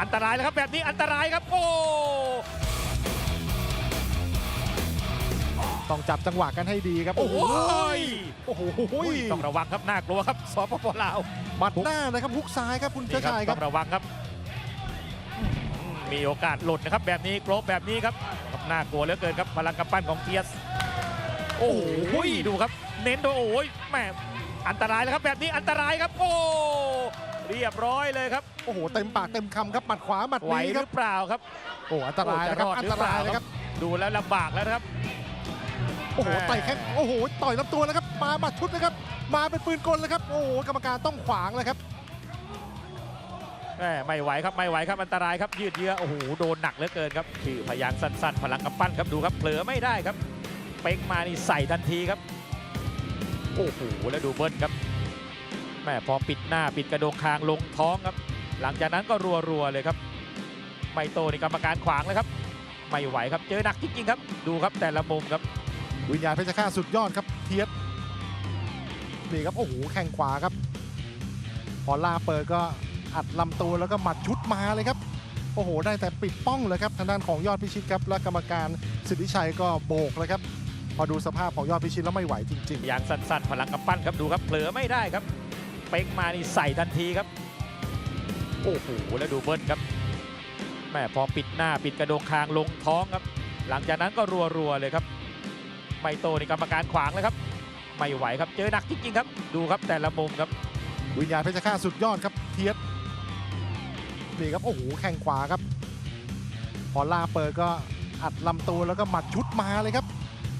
อันตรายแล้วครับแบบนี้อันตรายครับโอ้ต้องจับจังหวะกันให้ดีครับ โอ้โหโอ้โหอุ้ยต้องระวังครับน่ากลัวครับสปปลาวหมัดหน้านะครับฮุกซ้ายครับคุณเจ้านี่ครับชายคต้รัอบงระวังครับอืมมีโอกาสหล่นนะครับ แบบนี้โกรบแบบนี้ครับครับน่ากลัวเหลือเกินครับพลังกำปั้นของเทียส โอ้โหดูครับ เน้นโดยโอ้ยแหม่อันตรายแล้วครับแบบนี้อันตรายครับ โอ้ เรียบร้อยเลยครับโอ้โหเต็มปากเต็มคำครับหมัดขวาหมัดไหวนี้หครัรืบอเปล่าครับโอ้อันตรายนะครับโอ้จะรอดอันหรืตอเปราล่ายนะครับดูแล้วลำบากแล้วนะครับ โอ้โหแม่ ต่อยแข้งโอ้โหต่อยลำตัวแล้วครับมาหมัดชุดนะครับ มาเป็นปืนกลแล้วครับโอ้โหกรรมการต้องขวางเลยครับแหม่ไม่ไหวครับไม่ไหวครับอันตรายครับยืดเยื้อโอ้โหโดนหนักเหลือเกินครับชื่อพยางค์สั้นๆ พลังกำปั้นครับดูครับเผลอไม่ได้ครับ เป๊กมานี่ใส่ทันทีครับ โอ้โหแล้วดูเบิ้ลครับ แม่พอปิดหน้าปิดกระโดงคางลงท้องครับ หลังจากนั้นก็รัวๆเลยครับ ไมโตนี่กรรมการขวางเลยครับ ไม่ไหวครับเจอหนักจริงๆครับ ดูครับแต่ละมุมครับ วิญญาณเพชรฆาตสุดยอดครับเทียสนี่ครับโอ้โหแข้งขวาครับ พอล่าเปิดก็อัดลำตัวแล้วก็หมัดชุดมาเลยครับโอ้โห ได้แต่ปิดป้องเลยครับ ทางด้านของยอดพิชิตครับ และกรรมการสิทธิชัยก็โบกเลยครับ พอดูสภาพของยอดพิชิตแล้วไม่ไหวจริงอย่างสั้นๆ พลังกำปั้นครับ ดูครับ เผลอไม่ได้ครับ เป๊กมานี่ใส่ทันทีครับ โอ้โห แล้วดูเบิ้ลครับแม่พอปิดหน้าปิดกระโดงคางลงท้องครับ หลังจากนั้นก็รัวๆเลยครับ ไมโตนี่กรรมการขวางเลยครับ ไม่ไหวครับ เจอหนักจริงๆครับ ดูครับแต่ละมุมครับ วิญญาณเพชรฆาตสุดยอดครับเทียสนี่ครับ โอ้โห แข้งขวาครับ พอล่าเปิดก็อัดลำตัวแล้วก็หมัดชุดมาเลยครับ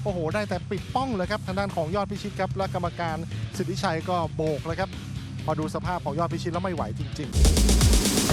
โอ้โห ได้แต่ปิดป้องเลยครับ ทางด้านของยอดพิชิตครับ และกรรมการสิทธิชัยก็โบกเลยครับ พอดูสภาพของยอดพิชิตแล้วไม่ไหวจริง ๆ